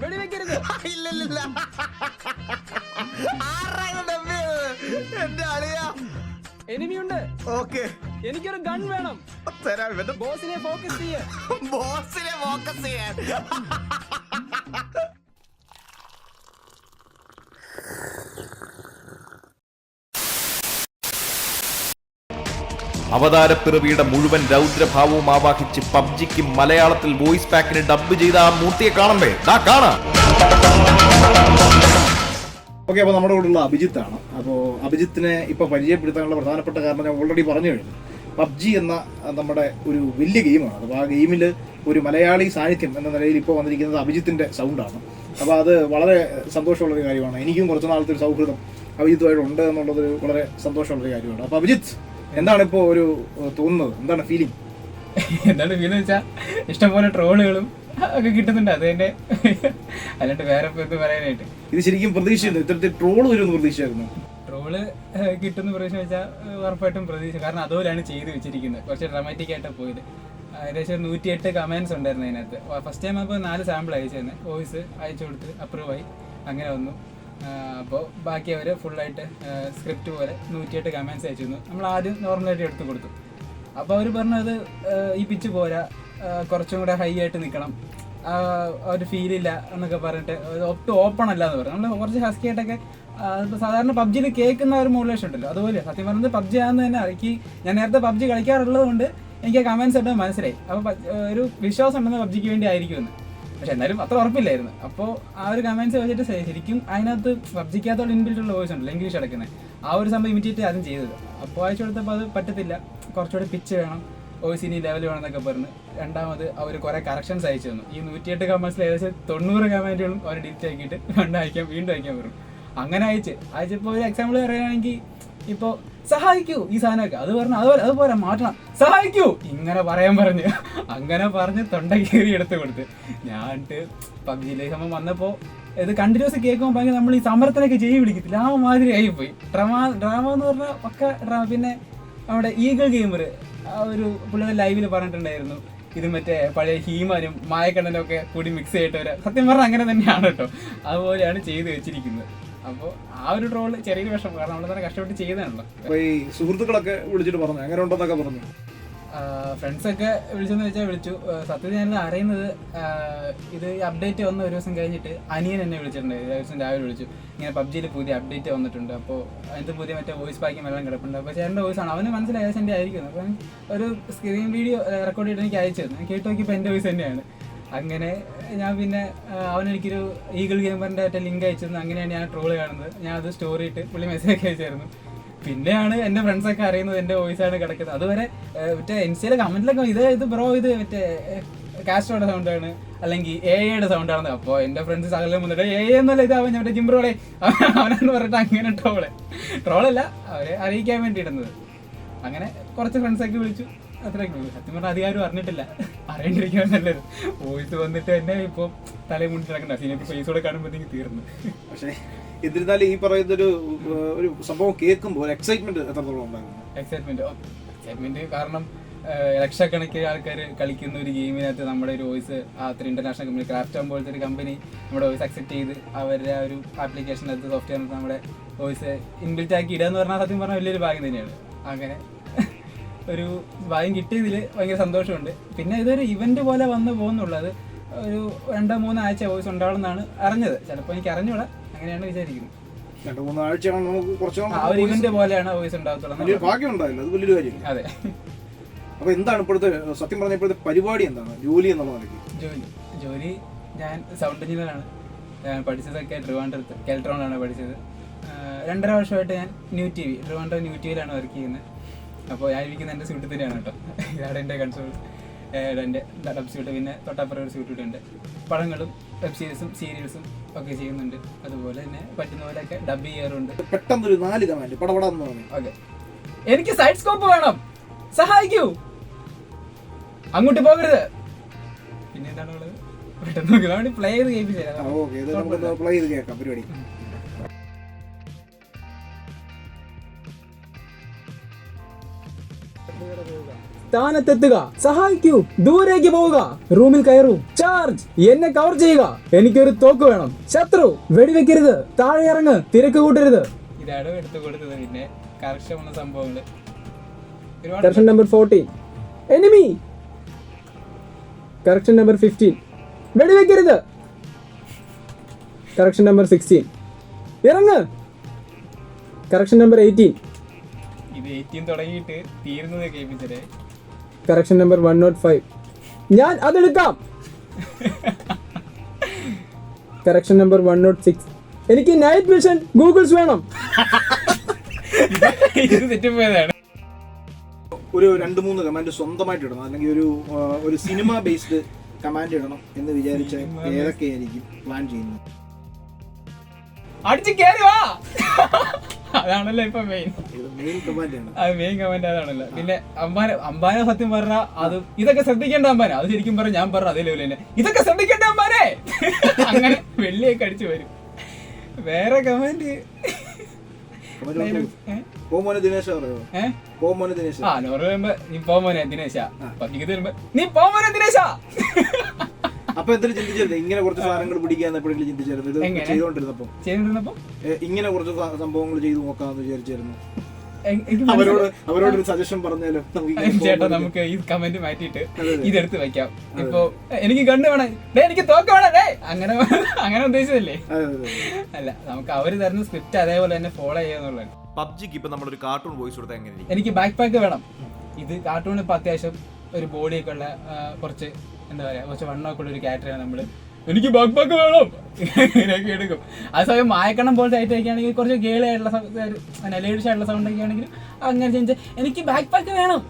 വെടിവെക്കരുത്. ഇല്ലില്ല ആരാ ഇത് ഡബ്? എന്റെ അളിയ. എനിമിയുണ്ട് ഓക്കെ. എനിക്കൊരു ഗൺ വേണം. തരാം ബോസിനെ ഫോക്കസ് ചെയ്യ. ബോസിനെ ഫോക്കസ് ചെയ്യാൻ. അവതാരപ്പിറവിയുടെ മുഴുവൻ രൗദ്രഭാവവും ആവാഹിച്ച് പബ്ജിക്ക് മലയാളത്തിൽ വോയിസ് പാക്കിന് ഡബ് ചെയ്ത ആ മൂർത്തിയെ കാണണ്ടേ ദാ കാണാം. ഓക്കെ അപ്പോൾ നമ്മുടെ കൂടെയുള്ള ആണ് അപ്പോൾ അഭിജിത്തിനെ ഇപ്പോൾ പരിചയപ്പെടുത്താനുള്ള പ്രധാനപ്പെട്ട കാരണം ഞാൻ ഓൾറെഡി പറഞ്ഞു കഴിഞ്ഞു. പബ്ജി എന്ന നമ്മുടെ ഒരു വലിയ ഗെയിമാണ്. അപ്പോൾ ആ ഗെയിമിൽ ഒരു മലയാളി സാന്നിധ്യം എന്ന നിലയിൽ ഇപ്പോൾ വന്നിരിക്കുന്നത് അഭിജിത്തിന്റെ സൗണ്ടാണ് അപ്പോൾ അത് വളരെ സന്തോഷമുള്ള ഒരു കാര്യമാണ്. എനിക്കും കുറച്ച് നാളത്തെ ഒരു സൗഹൃദം അഭിജിത്തുമായിട്ട് ഉണ്ട് എന്നുള്ളത് വളരെ സന്തോഷമുള്ള ഒരു കാര്യമാണ്. അപ്പോൾ അഭിജിത്ത് എന്താണ് ഇപ്പോൾ ഒരു തോന്നുന്നത്? എന്താണ് ഫീലിംഗ് എന്താണ് ഫീലിംഗ് വെച്ചാൽ ഇഷ്ടംപോലെ ട്രോളുകളും ഒക്കെ കിട്ടുന്നുണ്ട്. അത് തന്നെ. അല്ലാണ്ട് വേറെ എന്ത് പറയാനായിട്ട്. ഇത് ശരിക്കും പ്രതീക്ഷിക്കുന്നു ഇത്തരത്തിൽ ട്രോൾ വരും പ്രതീക്ഷയായിരുന്നു? ട്രോൾ കിട്ടുന്ന പ്രതീക്ഷ വെച്ചാൽ ഉറപ്പായിട്ടും പ്രതീക്ഷ. കാരണം അതുപോലെയാണ് ചെയ്ത് വെച്ചിരിക്കുന്നത്. കുറച്ച് ഡ്രാമാറ്റിക് ആയിട്ടാണ് പോയത്. ഏകദേശം നൂറ്റിയെട്ട് കമൻസ് ഉണ്ടായിരുന്നു അതിനകത്ത്. ഫസ്റ്റ് ടൈം അപ്പോൾ നാല് സാമ്പിൾ അയച്ചു തന്നെ വോയിസ് അയച്ചു കൊടുത്ത് അപ്രൂവായി അങ്ങനെ വന്നു. അപ്പോൾ ബാക്കി അവർ ഫുള്ളായിട്ട് സ്ക്രിപ്റ്റ് പോലെ നൂറ്റിയെട്ട് കമൻസ് അയച്ചു തന്നു നമ്മൾ ആദ്യം നോർമലായിട്ട് എടുത്തു കൊടുത്തു. അപ്പോൾ അവർ പറഞ്ഞത് ഈ പിച്ച് പോരാ കുറച്ചും കൂടെ ഹൈ ആയിട്ട് നിൽക്കണം ഒരു ഫീൽ ഇല്ല എന്നൊക്കെ പറഞ്ഞിട്ട് ഒട്ടും ഓപ്പൺ അല്ല എന്ന് പറഞ്ഞു. നമ്മൾ കുറച്ച് ഹസ്കി ആയിട്ടൊക്കെ സാധാരണ പബ്ജിയിൽ കേൾക്കുന്ന ഒരു മോഡുലേഷൻ ഉണ്ടല്ലോ. അതുപോലെ സത്യം പറഞ്ഞത് പബ്ജി ആണെന്ന് തന്നെ അറിയിക്കി ഞാൻ നേരത്തെ പബ്ജി കളിക്കാറുള്ളത് കൊണ്ട് എനിക്ക് ആ കമൻസ് ഇട്ടത് മനസ്സിലായി. അപ്പോൾ ഒരു വിശ്വാസം ഉണ്ടെന്ന് പബ്ജിക്ക് വേണ്ടി ആയിരിക്കുമെന്ന്. പക്ഷെ എന്നാലും അത്ര ഉറപ്പില്ലായിരുന്നു. അപ്പോൾ ആ ഒരു കമൻസ് വെച്ചിട്ട് ശരിക്കും അതിനകത്ത് പബ്ജിക്കകത്തോട് ഇൻബിൽറ്റ് ഉള്ള വോയിസ് ഉണ്ടല്ലോ ഇംഗ്ലീഷ് അടക്കുന്നത് ആ ഒരു സംഭവം ഇമിറ്റേറ്റ് ആദ്യം ചെയ്തത്. അപ്പോൾ അയച്ചു കൊടുത്തപ്പോൾ അത് പറ്റത്തില്ല. കുറച്ചുകൂടി പിച്ച് വേണം. വോയിസ് ഇനി ലെവൽ വേണം എന്നൊക്കെ പറഞ്ഞ് രണ്ടാമത് അവർ കുറേ കറക്ഷൻസ് അയച്ചു തന്നു. ഈ നൂറ്റിയെട്ട് കമൻസിൽ ഏകദേശം തൊണ്ണൂറ് കമന്റുകളും അവർ ഡിലീറ്റ് ആക്കിയിട്ട് അയക്കാം വീണ്ടും അയക്കാൻ പറഞ്ഞു. അങ്ങനെ അയച്ച്. അയച്ചപ്പോൾ ഒരു എക്സാമ്പിൾ പറയുകയാണെങ്കിൽ ഇപ്പോൾ സഹായിക്കൂ ഈ സാധനമൊക്കെ. അത് പറഞ്ഞു അതുപോലെ അതുപോലെ മാറ്റണം. സഹായിക്കൂ! ഇങ്ങനെ പറയാൻ പറഞ്ഞു. അങ്ങനെ പറഞ്ഞ് തൊണ്ട കീറി എടുത്ത് കൊടുത്ത്. ഞാൻ പബ്ജിയിലേക്ക് സംഭവം വന്നപ്പോൾ ഇത് കണ്ടിന്യൂസ് കേൾക്കുമ്പോൾ ഭയങ്കര നമ്മൾ ഈ സമരത്തിനൊക്കെ ചെയ്യും വിളിക്കത്തില്ല ആ മാതിരി ആയിപ്പോയി. ഡ്രാമ ഡ്രാമ എന്ന് പറഞ്ഞാൽ ഒക്കെ ഡ്രാമ പിന്നെ നമ്മുടെ ഈഗിൾ ഗെയിമർ ആ ഒരു പുള്ളിയുടെ ലൈവിൽ പറഞ്ഞിട്ടുണ്ടായിരുന്നു. ഇത് മറ്റേ പഴയ ഹീമാനും മായക്കണ്ണനും ഒക്കെ കൂടി മിക്സ് ചെയ്തിട്ട് വരാം സത്യം പറഞ്ഞാൽ അങ്ങനെ തന്നെയാണ് കേട്ടോ. അതുപോലെയാണ് ചെയ്തു വെച്ചിരിക്കുന്നത്. അപ്പോൾ ആ ഒരു ട്രോൾ ചെറിയൊരു വിഷമം. കാരണം നമ്മൾ തന്നെ കഷ്ടപ്പെട്ട് ചെയ്തതാണല്ലോ. ഈ സുഹൃത്തുക്കളൊക്കെ വിളിച്ചിട്ട് പറഞ്ഞു. അങ്ങനെ ഉണ്ടെന്നൊക്കെ പറഞ്ഞു. ഫ്രണ്ട്സ് ഒക്കെ വിളിച്ചെന്ന് വെച്ചാൽ വിളിച്ചു. സത്യം സത്യത്തിൽ ഞാൻ അറിയുന്നത് ഇത് അപ്ഡേറ്റ് വന്ന ഒരു ദിവസം കഴിഞ്ഞിട്ട് അനിയൻ എന്നെ വിളിച്ചിട്ടുണ്ട്. ഒരു ദിവസം രാവിലെ വിളിച്ചു. ഇങ്ങനെ പബ്ജിയിൽ പുതിയ അപ്ഡേറ്റ് വന്നിട്ടുണ്ട്. അപ്പോൾ അതിന്റെ പുതിയ മറ്റേ വോയിസ് പാക്കിങ് എല്ലാം കിടപ്പുണ്ട്. അപ്പോൾ ചേട്ടന്റെ വോയിസ് ആണ്. അവന് മനസ്സിലായ. എന്റെ ആയിരിക്കുന്നത് അപ്പോൾ ഒരു സ്ക്രീൻ വീഡിയോ റെക്കോർഡ് ചെയ്തിട്ട് എനിക്ക് അയച്ചു തന്നു. ഞാൻ കേട്ട് നോക്കിയപ്പോൾ എന്റെ വോയിസ് തന്നെയാണ്. അങ്ങനെ ഞാൻ പിന്നെ അവൻ എനിക്കൊരു ഈഗിൾ ഗെയിമറിന്റെ ആയിട്ട് ലിങ്ക് അയച്ചിരുന്നു. അങ്ങനെയാണ് ഞാൻ ട്രോൾ കാണുന്നത്. ഞാൻ അത് സ്റ്റോറി ഇട്ട് പുള്ളി മെസ്സേജ് ഒക്കെ അയച്ചായിരുന്നു. പിന്നെയാണ് എന്റെ ഫ്രണ്ട്സൊക്കെ അറിയുന്നത് എന്റെ വോയിസ് ആണ് കിടക്കുന്നത്. അതുവരെ മറ്റേ മറ്റേ സിയിലെ കമന്റിലൊക്കെ ഇത് ഇത് ബ്രോ ഇത് മറ്റേ കാസ്റ്റോടെ സൗണ്ടാണ് അല്ലെങ്കിൽ എ ഐയുടെ സൗണ്ട് ആണ് അപ്പോൾ എന്റെ ഫ്രണ്ട്സ് സകലം വന്നിട്ട് എ എന്നല്ല ഇത് അവൻ മറ്റേ ജിംബ്രോളെ അവനെന്ന് പറഞ്ഞിട്ട് അങ്ങനെ ട്രോൾ ട്രോളല്ല അവരെ അറിയിക്കാൻ വേണ്ടി ഇടുന്നത് അങ്ങനെ കുറച്ച് ഫ്രണ്ട്സൊക്കെ വിളിച്ചു. അത്രയൊക്കെ ഉള്ളൂ. സത്യം പറഞ്ഞാൽ അധികാരം അറിഞ്ഞിട്ടില്ല. അറിയാണ്ടിരിക്കാൻ നല്ലത്. വോയിസ് വന്നിട്ട് തന്നെ ഇപ്പോൾ തലയിൽ മുന്നിട്ട് കിടക്കണ്ട സീനിയർ ഫേസ് കൂടെ കാണുമ്പോഴത്തേക്ക് തീർന്നു. പക്ഷേ എന്നിരുന്നാലും ഈ പറയുന്ന ഒരു ഒരു സംഭവം കേൾക്കുമ്പോൾ എക്സൈറ്റ്മെന്റ് എത്രത്തോളം ഉണ്ടായിരുന്നു എക്സൈറ്റ്മെന്റ് എക്സൈറ്റ്മെന്റ് കാരണം ലക്ഷക്കണക്കിന് ആൾക്കാർ കളിക്കുന്ന ഒരു ഗെയിമിനകത്ത് നമ്മുടെ ഒരു വോയിസ് അത്ര ഇന്റർനാഷണൽ കമ്പനി ക്രാഫ്റ്റ് ആകും പോലത്തെ ഒരു കമ്പനി നമ്മുടെ വോയിസ് അക്സെപ്റ്റ് ചെയ്ത് അവരുടെ ഒരു ആപ്ലിക്കേഷൻ ആപ്ലിക്കേഷനകത്ത് സോഫ്റ്റ്വെയറിനകത്ത് നമ്മുടെ വോയിസ് ഇൻബിൽറ്റ് ആക്കി ഇടുക എന്ന് പറഞ്ഞാൽ സത്യം പറഞ്ഞാൽ വലിയൊരു ഭാഗ്യം തന്നെയാണ്. അങ്ങനെ ഒരു ഭാഗ്യം കിട്ടിയതിൽ ഭയങ്കര സന്തോഷമുണ്ട്. പിന്നെ ഇതൊരു ഇവന്റ് പോലെ വന്ന് പോകുന്നുള്ളത് ഒരു രണ്ടോ മൂന്നോ ആഴ്ച വോയിസ് ഉണ്ടാവുമെന്നാണ് അറിഞ്ഞത്. ചിലപ്പോൾ എനിക്ക് അറിഞ്ഞൂടാ. അങ്ങനെയാണ് വിചാരിക്കുന്നത്. രണ്ട് മൂന്ന് ആഴ്ചയാണ് നമുക്ക് കുറച്ച് ഇവന്റ് പോലെയാണ് വോയിസ് ഉണ്ടാകത്തുള്ളൂ ഭാഗ്യം ഉണ്ടായില്ല അത് വലിയൊരു കാര്യം. അതെ. അപ്പൊ എന്താണ് ഇപ്പോഴത്തെ സത്യം പറഞ്ഞ ഇപ്പോഴത്തെ പരിപാടി എന്താണ്? ജോലി എന്നുള്ള ജോലി. ജോലി ഞാൻ സൗണ്ട് എഞ്ചിനീയറാണ് ഞാൻ പഠിച്ചതൊക്കെ ട്രിവാൻഡ്രത്ത് കെൽട്രോണിലാണ് പഠിച്ചത്. രണ്ടര വർഷമായിട്ട് ഞാൻ New T V Trivandrum New T വിയിലാണ് work ചെയ്യുന്നത്. അപ്പോൾ ഞാൻ ഇരിക്കുന്ന എന്റെ സ്യൂട്ട് തന്നെയാണ് കേട്ടോ. ഇതാണ് എന്റെ കൺസോൾ എന്റെ ഡബ് സ്യൂട്ട് പിന്നെ തൊട്ടപ്പുറം ഒരു സ്യൂട്ട് ഉണ്ട് പടങ്ങളും വെബ് സീരീസും സീരിയൽസും ഒക്കെ ചെയ്യുന്നുണ്ട്. അതുപോലെ തന്നെ പറ്റുന്ന പോലെയൊക്കെ ഡബ് ചെയ്യാറുണ്ട്. പെട്ടെന്നൊരു നാല് കമാൻഡ് പടപടാന്ന് പറഞ്ഞു. ഓക്കെ. എനിക്ക് സൈഡ് സ്കോപ്പ് വേണം. സഹായിക്കൂ. അങ്ങോട്ട് പോകരുത്. പിന്നെ എന്താണ് ഉള്ളത് പെട്ടെന്ന് പ്ലേ ചെയ്ത് കേൾപ്പിച്ചു പ്ലേ ചെയ്ത് കേൾക്കാം. പരിപാടി. സ്ഥാനത്തെത്തുക. സഹായിക്കൂ. ദൂരേക്ക് പോവുക. റൂമിൽ കയറൂ. ചാർജ്. എന്നെ കവർ ചെയ്യുക. എനിക്കൊരു തോക്ക് വേണം. ശത്രു. വെടിവെക്കരുത്. താഴെ ഇറങ്ങ്. തിരക്ക് കൂട്ടരുത്. ഇതാണ് എടുത്തു കൊടുത്തത്. പിന്നെ correction number fourteen. Enemy correction number fifteen. വെടിവെക്കരുത്. Correction number sixteen. ഇറങ്ങ്. Correction number eighteen. ഇത് എയ്റ്റീൻ തുടങ്ങിയിട്ട് തീരുന്നത് കേൾപ്പിച്ചത് correction number one not five ഞാൻ അതെടുക്കാം. Correction number one not six എനിക്ക് നൈറ്റ് വിഷൻ ഗൂഗിൾസ് വേണം. ഇത് തെറ്റിപ്പോയതാണ് ഒരു രണ്ട് മൂന്ന് കമാൻഡ് സ്വന്തമായിട്ട് ഇടണം. അല്ലെങ്കിൽ ഒരു ഒരു സിനിമ ബേസ്ഡ് കമാൻഡ് ഇടണം എന്ന് വിചാരിച്ച ഏതൊക്കെയായിരിക്കും പ്ലാൻ ചെയ്യുന്നത്? അടിച്ച് കേറി വാ. അതാണല്ലോ ഇപ്പൊ മെയിൻ അത് മെയിൻ കമന്റ് അതാണല്ലോ. പിന്നെ അമ്പാന അമ്പാന സത്യം പറഞ്ഞ അത് ഇതൊക്കെ ശ്രദ്ധിക്കേണ്ട അമ്പാന അത് ശരിക്കും പറഞ്ഞ ഞാൻ പറഞ്ഞ അതേ ലെവലിൽ തന്നെ. ഇതൊക്കെ ശ്രദ്ധിക്കേണ്ട അമ്പാനെ അങ്ങനെ വെള്ളിയൊക്കെ അടിച്ചു വരും. വേറെ കമന്റ് പോമോനെ മോനെ ദിനേശ ഏഹ് ദിനേശ. ആ നോറ് വരുമ്പോ നീ പോ മോനെ ദിനേശ പത്തിക്ക് വരുമ്പോ നീ പോ മോനെ ദിനേശ! അപ്പൊ എന്തെങ്കിലും ചിന്തിച്ചിരുന്നു? ഇങ്ങനെ കുറച്ച് സാധനങ്ങൾ പിടിക്കാന്ന് എപ്പോഴെങ്കിലും ചിന്തിച്ചായിരുന്നു ഇത്? ചെയ്തോണ്ടിരുന്നപ്പോ ഇങ്ങനെ കുറച്ച് സംഭവങ്ങൾ ചെയ്തു നോക്കാന്ന് വിചാരിച്ചായിരുന്നു അവരോട് അവരോട് ഒരു സജഷൻ പറഞ്ഞാലോ? ചേട്ടാ നമുക്ക് ഈ കമന്റ് മാറ്റിയിട്ട്. ഇതെടുത്ത് വെക്കാം. ഇപ്പൊ എനിക്ക് കണ്ണ് വേണം. എനിക്ക് തോക്ക വേണം. അങ്ങനെ അങ്ങനെ ഉദ്ദേശിച്ചതല്ലേ? അതെ. അല്ല നമുക്ക് അവർ തരുന്ന സ്ക്രിപ്റ്റ് അതേപോലെ തന്നെ ഫോളോ ചെയ്യാന്നുള്ളത് പബ്ജിക്ക് ഇപ്പൊ നമ്മളൊരു കാർട്ടൂൺ വോയിസ് കൊടുത്താൽ എങ്ങനെ ഇരിക്കും? എനിക്ക് ബാക്ക് പാക്ക് വേണം. ഇത് കാർട്ടൂൺ ഇപ്പൊ അത്യാവശ്യം ഒരു ബോഡിയൊക്കെ ഉള്ള കുറച്ച് എന്താ പറയാ കുറച്ച് വണ്ണമൊക്കെ ഉള്ള ഒരു ക്യാരക്ടറാണ് നമ്മൾ. എനിക്ക് ബക്ക് ബക്ക് വേണം. ഇങ്ങനെയൊക്കെ എടുക്കും. അതേസമയം മായക്കണം പോലത്തെ ഐറ്റം ഒക്കെ ആണെങ്കിൽ കുറച്ച് ഗേളി ആയിട്ടുള്ള ലേഡീസ് ആയിട്ടുള്ള സൗണ്ട് ഒക്കെ ആണെങ്കിൽ അങ്ങനെ ചെയ്ത് എനിക്ക് ബാക്ക് പാക്ക് വേണം.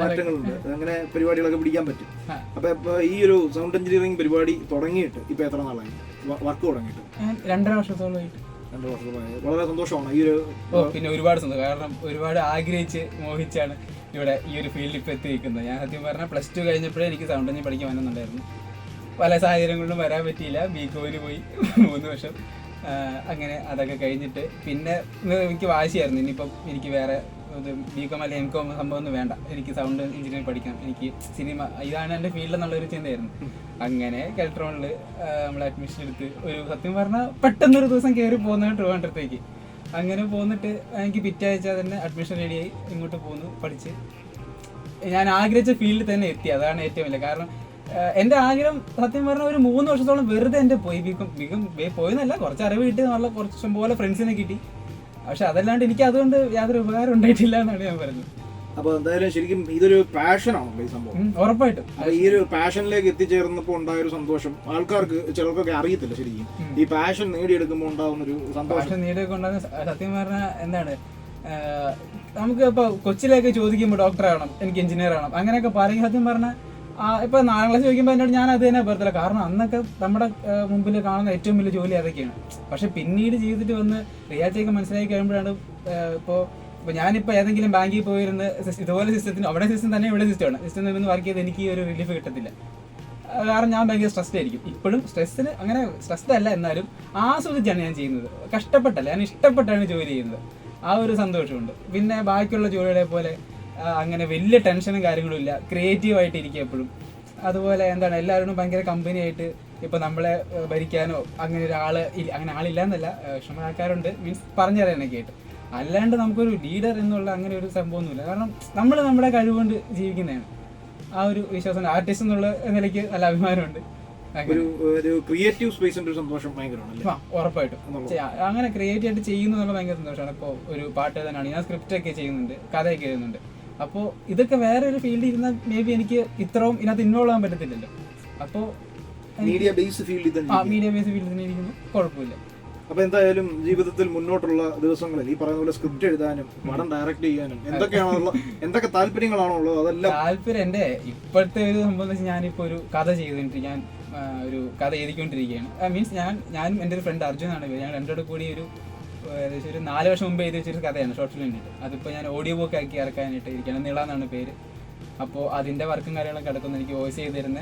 മാറ്റങ്ങളുണ്ട്. അങ്ങനെ പരിപാടികളൊക്കെ പിടിക്കാൻ പറ്റും. ആ. അപ്പൊ ഇപ്പൊ ഈ ഒരു സൗണ്ട് എഞ്ചിനീയറിംഗ് പരിപാടി തുടങ്ങിയിട്ട് ഇപ്പൊ എത്ര നാളായി? വർക്ക് തുടങ്ങിയിട്ട്. രണ്ടര വർഷത്തോളമായിട്ട് വർഷമായി വളരെ സന്തോഷമാണ് ഈ ഒരു പിന്നെ ഒരുപാട് സന്തോഷം. കാരണം ഒരുപാട് ആഗ്രഹിച്ച് മോഹിച്ചാണ്. ഇവിടെ ഈ ഒരു ഫീൽഡിൽ ഇപ്പോൾ എത്തിയിരിക്കുന്നത്. ഞാൻ സത്യം പറഞ്ഞാൽ പ്ലസ് ടു കഴിഞ്ഞപ്പോഴേ എനിക്ക് സൗണ്ട് എഞ്ചിൻ പഠിക്കാൻ വന്നുണ്ടായിരുന്നു പല സാഹചര്യങ്ങളിലും വരാൻ പറ്റിയില്ല. ബി കോമിന് പോയി മൂന്ന് വർഷം. അങ്ങനെ അതൊക്കെ കഴിഞ്ഞിട്ട് പിന്നെ ഇത് എനിക്ക് വാശിയായിരുന്നു. ഇനിയിപ്പം എനിക്ക് വേറെ ബി കോം അല്ലെങ്കിൽ എം കോം സംഭവം ഒന്നും വേണ്ട. എനിക്ക് സൗണ്ട് എഞ്ചിനീയറിംഗ് പഠിക്കണം. എനിക്ക് സിനിമ ഇതാണ് എന്റെ ഫീൽഡ് എന്നുള്ളൊരു ചിന്തയായിരുന്നു. അങ്ങനെ കെൽട്രോണിൽ നമ്മൾ അഡ്മിഷൻ എടുത്ത് ഒരു സത്യം പറഞ്ഞാൽ പെട്ടെന്നൊരു ദിവസം കയറി പോകുന്നതാണ് ട്രിവാൻഡ്രത്തേക്ക് അങ്ങനെ പോന്നിട്ട് എനിക്ക് പിറ്റാഴ്ച തന്നെ അഡ്മിഷൻ റെഡിയായി ഇങ്ങോട്ട് പോന്നു പഠിച്ച്. ഞാൻ ആഗ്രഹിച്ച ഫീൽഡിൽ തന്നെ എത്തി. അതാണ് ഏറ്റവും വലിയ കാരണം. എന്റെ ആഗ്രഹം സത്യം പറഞ്ഞാൽ ഒരു മൂന്ന് വർഷത്തോളം വെറുതെ എന്റെ പോയി. ബികം ബികം പോയെന്നല്ല കുറച്ച് അറിവ് കിട്ടി നല്ല കുറച്ച് പോലെ ഫ്രണ്ട്സിനെ കിട്ടി. പക്ഷെ അതല്ലാണ്ട് എനിക്ക് അതുകൊണ്ട് യാതൊരു ഉപകാരം ഉണ്ടായിട്ടില്ല എന്നാണ് ഞാൻ പറയുന്നത്. അപ്പൊ എന്തായാലും ശരിക്കും ഇതൊരു പാഷൻ ആണല്ലോ ഈ സംഭവം? ഉറപ്പായിട്ടും. അപ്പൊ ഈ ഒരു പാഷനിലേക്ക് എത്തിച്ചേർന്നപ്പോൾ ഉണ്ടായ ഒരു സന്തോഷം ആൾക്കാർക്ക് ചിലർക്കൊക്കെ അറിയത്തില്ല ശരിക്കും. ഈ പാഷൻ നേടിയെടുക്കുമ്പോൾ ഉണ്ടാവുന്ന ഒരു സന്തോഷം. നേടിയെടുക്കുന്ന സത്യം പറഞ്ഞാൽ എന്താണ് നമുക്ക് ഇപ്പൊ കൊച്ചിലേക്ക് ചോദിക്കുമ്പോൾ ഡോക്ടർ ആവണം എനിക്ക് എഞ്ചിനീയർ ആവണം അങ്ങനെയൊക്കെ പറയും. സത്യം പറഞ്ഞാൽ ഇപ്പൊ നാലാം ക്ലാസ് ചോദിക്കുമ്പോൾ എന്നോട് ഞാൻ അത് തന്നെ പറയത്തില്ല കാരണം അന്നൊക്കെ നമ്മുടെ മുമ്പിൽ കാണുന്ന ഏറ്റവും വലിയ ജോലി അതൊക്കെയാണ്. പക്ഷെ പിന്നീട് ചെയ്തിട്ട് വന്ന് റിയാലിറ്റിയൊക്കെ മനസ്സിലാക്കി കഴിയുമ്പോഴാണ് ആഹ് ഇപ്പോ ഞാനിപ്പോൾ ഞാനിപ്പോ ഏതെങ്കിലും ബാങ്കിൽ പോയിരുന്ന ഇതുപോലെ സിസ്റ്റത്തിന് അവിടെ സിസ്റ്റം തന്നെ ഇവിടെ സിസ്റ്റമാണ് സിസ്റ്റം നിന്ന് വർക്ക് ചെയ്ത് എനിക്ക് ഒരു റിലീഫ് കിട്ടത്തില്ല. കാരണം ഞാൻ ഭയങ്കര സ്ട്രെസ്ഡ് ആയിരിക്കും. ഇപ്പോഴും സ്ട്രെസ്സിന് അങ്ങനെ സ്ട്രെസ്ഡ് അല്ല എന്നാലും ആസ്വദിച്ചാണ് ഞാൻ ചെയ്യുന്നത്. കഷ്ടപ്പെട്ടല്ല ഞാൻ ഇഷ്ടപ്പെട്ടാണ് ജോലി ചെയ്യുന്നത്. ആ ഒരു സന്തോഷമുണ്ട്. പിന്നെ ബാക്കിയുള്ള ജോലികളെ പോലെ അങ്ങനെ വലിയ ടെൻഷനും കാര്യങ്ങളും ഇല്ല. ക്രിയേറ്റീവ് ആയിട്ട് ഇരിക്കുക എപ്പോഴും. അതുപോലെ എന്താണ് എല്ലാവരോടും ഭയങ്കര കമ്പനി ആയിട്ട് ഇപ്പൊ നമ്മളെ ഭരിക്കാനോ അങ്ങനെ ഒരാൾ അങ്ങനെ ആളില്ല എന്നല്ല. ആൾക്കാരുണ്ട്. മീൻസ് പറഞ്ഞു തരാനൊക്കെ ആയിട്ട് അല്ലാണ്ട് നമുക്കൊരു ലീഡർ എന്നുള്ള അങ്ങനെ ഒരു സംഭവം ഒന്നുമില്ല കാരണം നമ്മൾ നമ്മുടെ കഴിവുകൊണ്ട് ജീവിക്കുന്നതാണ്. ആ ഒരു വിശ്വാസം ആർട്ടിസ്റ്റ് എന്നുള്ള നിലയ്ക്ക് നല്ല അഭിമാനമുണ്ട്. ഒരു ഒരു ക്രിയേറ്റീവ് സ്പേസിന്റെ ഒരു സന്തോഷം ഭയങ്കരമാണ് ഉറപ്പായിട്ടും. അങ്ങനെ ക്രിയേറ്റ് ആയിട്ട് ചെയ്യുന്നു എന്നുള്ള ഭയങ്കര സന്തോഷമാണ്. ഇപ്പോൾ ഒരു പാട്ട് തന്നെയാണ്. ഞാൻ സ്ക്രിപ്റ്റ് ഒക്കെ ചെയ്യുന്നുണ്ട് കഥയൊക്കെ എഴുതുന്നുണ്ട്. അപ്പോൾ ഇതൊക്കെ വേറെ ഒരു ഫീൽഡിൽ ഇരുന്നാൽ മേ ബി എനിക്ക് ഇത്രയും ഇതിനകത്ത് ഇൻവോൾവ് ആകാൻ പറ്റത്തില്ലല്ലോ. അപ്പോൾ മീഡിയ ബേസ് ഫീൽഡിൽ മീഡിയ ബേസ് ഫീൽഡിൽ തന്നെ കുഴപ്പമില്ല. അപ്പൊ എന്തായാലും ജീവിതത്തിൽ മുന്നോട്ടുള്ള ദിവസങ്ങളിൽ ഈ പറയുന്ന പോലെ സ്ക്രിപ്റ്റ് എഴുതാനും പടം ഡയറക്റ്റ് ചെയ്യാനും എന്തൊക്കെയാണുള്ള എന്തൊക്കെ താല്പര്യങ്ങളാണോ ഉള്ളത് അതെല്ലാം താല്പര്യം എന്റെ ഇപ്പോഴത്തെ ഒരു സംഭവം ഞാനിപ്പോ ഒരു കഥ ചെയ്തിട്ട് ഞാൻ ഒരു കഥ എഴുതിക്കൊണ്ടിരിക്കുകയാണ്. മീൻസ് ഞാൻ ഞാനും എന്റെ ഒരു ഫ്രണ്ട് അർജുൻ ആണ്. ഞാൻ രണ്ടോട് കൂടി ഒരു ഏകദേശം ഒരു നാല് വർഷം മുമ്പ് എഴുതി വെച്ചൊരു കഥയാണ് ഷോർട്ട് ഫിലിം വേണ്ടിയിട്ട് അതിപ്പോൾ ഞാൻ ഓഡിയോ ബുക്ക് ആക്കി ഇറക്കാനായിട്ട് ഇരിക്കുകയാണ്. നിള എന്നാണ് പേര്. അപ്പോൾ അതിന്റെ വർക്കും കാര്യങ്ങളൊക്കെ കിടക്കുന്നു എനിക്ക് വോയിസ് ചെയ്തിരുന്ന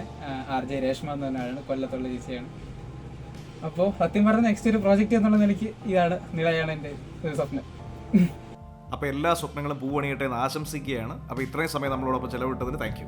ആർ ജെ രേഷ്മ എന്ന് പറഞ്ഞ ആളാണ്. കൊല്ലത്തുള്ള ചേച്ചിയാണ്. അപ്പോൾ സത്യം പറഞ്ഞ നെക്സ്റ്റ് ഒരു പ്രോജക്റ്റ് എന്നുള്ള നിലയ്ക്ക് ഇതാണ് നിളയാണ് എന്റെ ഒരു സ്വപ്നം. അപ്പോൾ എല്ലാ സ്വപ്നങ്ങളും പൂവണിയട്ടെ എന്ന് ആശംസിക്കുകയാണ്. അപ്പോൾ ഇത്രയും സമയം നമ്മളോടൊപ്പം ചെലവിട്ടതിന് താങ്ക്